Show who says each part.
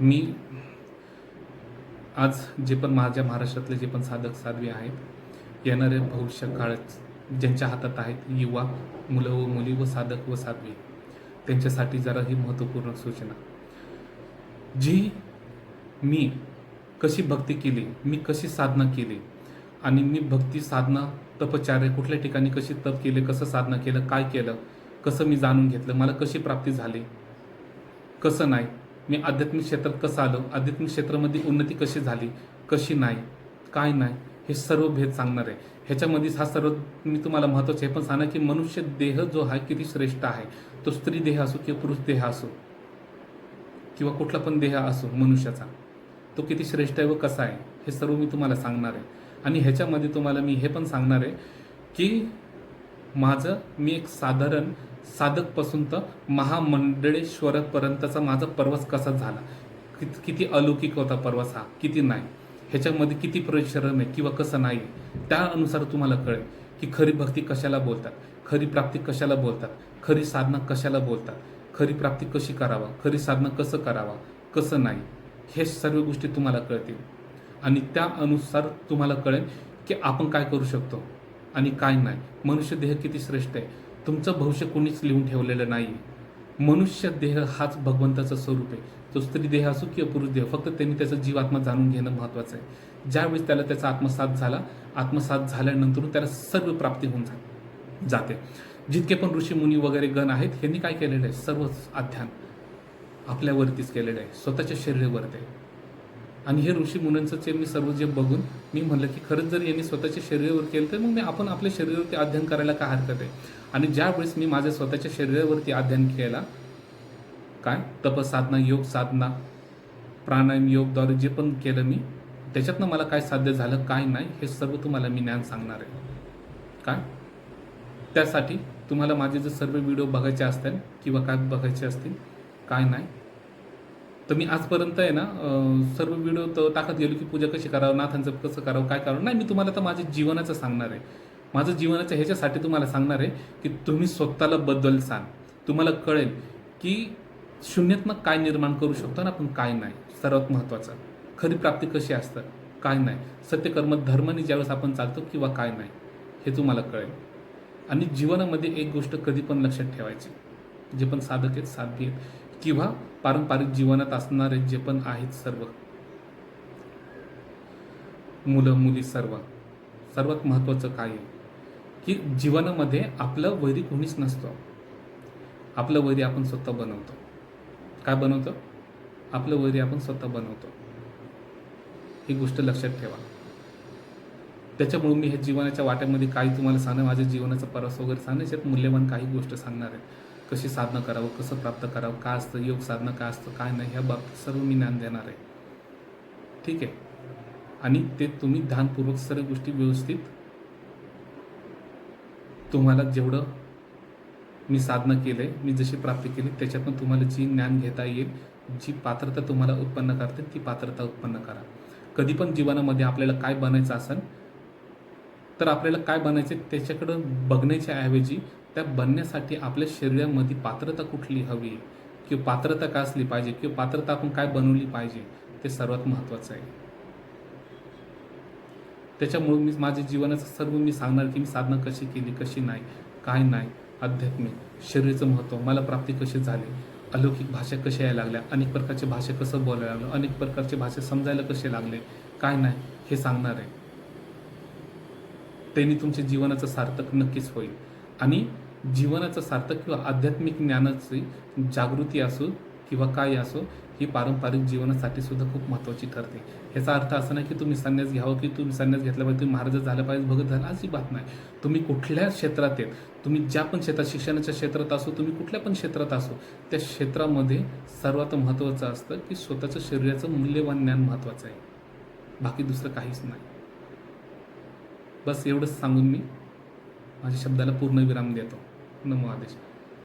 Speaker 1: मी आज जे पण माझ्या महाराष्ट्रातले जे पण साधक साध्वी आहेत येणारे भविष्य काळात ज्यांच्या हातात आहेत युवा मुलं व मुली व साधक व साध्वी त्यांच्यासाठी जरा ही महत्त्वपूर्ण सूचना. जी मी कशी भक्ती केली मी कशी साधना केली आणि मी भक्ती साधना तपचार्य कुठल्या ठिकाणी कशी तप केले कसं साधना केलं काय केलं कसं मी जाणून घेतलं मला कशी प्राप्ती झाली कसं नाही मी आध्यात्मिक क्षेत्रात कसं आलो? आध्यात्मिक क्षेत्रामध्ये उन्नती कशी झाली? कशी नाही? काय नाही? हे सर्व भेद सांगणार आहे. ह्याच्यामध्ये हा सर्व मी तुम्हाला महत्त्वाचं हे पण सांगणार की मनुष्य देह जो आहे किती श्रेष्ठ आहे? तो स्त्री देह असो किंवा पुरुष देह असो किंवा कुठला पण देह असो मनुष्याचा तो किती श्रेष्ठ आहे व कसा आहे? हे सर्व मी तुम्हाला सांगणार आहे. आणि ह्याच्यामध्ये तुम्हाला मी हे पण सांगणार आहे की माझं मी एक साधारण साधकपासून तर महामंडळेश्वरपर्यंतचा माझा प्रवास कसा झाला? कित किती अलौकिक होता प्रवास हा? किती नाही? ह्याच्यामध्ये किती परिश्रम आहे किंवा कसं नाही त्यानुसार तुम्हाला कळेल की खरी भक्ती कशाला बोलतात? खरी प्राप्ती कशाला बोलतात? खरी साधना कशाला बोलतात? खरी प्राप्ती कशी करावा? खरी साधना कसं करावा? कसं नाही? हे सर्व गोष्टी तुम्हाला कळतील. आणि त्यानुसार तुम्हाला कळेल की आपण काय करू शकतो आणि काय नाही. मनुष्य देह किती श्रेष्ठ आहे? तुमचं भविष्य कोणीच लिहून ठेवलेलं नाही मनुष्य देह हाच भगवंताचं स्वरूप आहे. तो स्त्री देह असो किंवा पुरुष देह फक्त त्यांनी त्याचा जीवात्मा जाणून घेणं महत्त्वाचं आहे. ज्यावेळेस त्याला त्याचा आत्मसात झाला आत्मसात झाल्यानंतर त्याला सर्व प्राप्ती होऊन जा जाते. जितके पण ऋषी मुनी वगैरे गण आहेत ह्यांनी काय केलेलं आहे? सर्व अध्यान आपल्यावरतीच केलेलं आहे. स्वतःच्या शरीरावरती आहे. आणि हे ऋषी मुनींचं ते मी सर्व जे बघून मी म्हणलं की खरंच जर यांनी स्वतःच्या शरीरावर केलं तर मग मी आपण आपल्या शरीरावरती अध्ययन करायला काय हरकत आहे? आणि ज्यावेळेस मी माझ्या स्वतःच्या शरीरावरती अध्ययन केला काय? तपसाधना योग साधना प्राणायाम योगद्वारे जे पण केलं मी त्याच्यातनं मला काय साध्य झालं काय नाही हे सर्व तुम्हाला मी ज्ञान सांगणार आहे. काय? त्यासाठी तुम्हाला माझे जर सर्व व्हिडिओ बघायचे असतील किंवा काय बघायचे असतील काय नाही तर मी आजपर्यंत आहे ना सर्व व्हिडिओ तर टाकत गेलो की पूजा कशी करावं नाथांचं कसं करावं काय करावं? नाही मी तुम्हाला तर माझ्या जीवनाचं सांगणार आहे. माझं जीवनाचं ह्याच्यासाठी तुम्हाला सांगणार आहे की तुम्ही स्वतःला बदलसाल तुम्हाला कळेल की शून्यातनं काय निर्माण करू शकतो ना आपण काय नाही. सर्वात महत्त्वाचं खरी प्राप्ती कशी असतं काय नाही. सत्यकर्म धर्माने ज्यावेळेस आपण चालतो किंवा काय नाही हे तुम्हाला कळेल. आणि जीवनामध्ये एक गोष्ट कधी पण लक्षात ठेवायची. जे पण साधक आहेत साध्य आहेत किंवा पारंपरिक जीवनात असणारे जे पण आहेत सर्व. मुलं मुली सर्व. सर्वात महत्त्वाचं काय आहे? की जीवनामध्ये आपलं वैरी कोणीच नसतं. आपलं वैरी आपण स्वतः बनवतो. काय बनवतो? आपलं वैरी आपण स्वतः बनवतो. ही गोष्ट लक्षात ठेवा. त्याच्यामुळे मी हे जीवनाच्या वाट्यामध्ये काही तुम्हाला सांगणं माझ्या जीवनाचा परस वगैरे सांगण्याच्यात मूल्यवान काही गोष्ट सांगणार आहे. कशी साधना करावं कसं प्राप्त करावं काय असतं योग साधना काय असतं काय नाही ह्या बाबतीत सर्व मी ज्ञान देणार आहे. ठीक आहे? आणि ते तुम्ही ध्यानपूर्वक सर्व गोष्टी व्यवस्थित तुम्हाला जेवढं मी साधना आहे मी जशी प्राप्त केली त्याच्यातून तुम्हाला जी ज्ञान घेता येईल जी पात्रता तुम्हाला उत्पन्न करते ती पात्रता उत्पन्न करा. कधी पण जीवनामध्ये आपल्याला काय बनायचं असेल तर आपल्याला काय बनायचं त्याच्याकडं बघण्याच्या ऐवजी त्या बनण्यासाठी आपल्या शरीरामध्ये पात्रता कुठली हवी? आहे किंवा पात्रता काय असली पाहिजे? किंवा पात्रता आपण काय बनवली पाहिजे? ते सर्वात महत्त्वाचं आहे. त्याच्यामुळे मी माझ्या जीवनाचं सर्व मी सांगणार की मी साधना कशी केली कशी नाही काय नाही आध्यात्मिक शरीराचं महत्त्व मला प्राप्ती कशी झाली अलौकिक भाषा कशा यायला लागल्या अनेक प्रकारची भाषा कसं बोलायला लागलं अनेक प्रकारचे भाषा समजायला कसे लागले काय नाही हे सांगणार आहे. त्यांनी तुमच्या जीवनाचं सार्थक नक्कीच होईल. आणि जीवनाचं सार्थक किंवा आध्यात्मिक ज्ञानाची जागृती असो किंवा काय असो ही पारंपरिक जीवनासाठी सुद्धा खूप महत्त्वाची ठरते. ह्याचा अर्थ असा नाही की तुम्ही संन्यास घ्यावं की तुम्ही संन्यास घेतला पाहिजे तुम्ही महाराज झालं पाहिजे भगत अशी अजिबात नाही. तुम्ही कुठल्या क्षेत्रात आहेत? तुम्ही ज्या पण क्षेत्रात शिक्षणाच्या क्षेत्रात असो तुम्ही कुठल्या पण क्षेत्रात असो त्या क्षेत्रामध्ये सर्वात महत्त्वाचं असतं की स्वतःचं शरीराचं मूल्यवान ज्ञान महत्त्वाचं आहे. बाकी दुसरं काहीच नाही. बस एवढंच सांगून मी माझ्या शब्दाला पूर्ण विराम देतो. намагатись.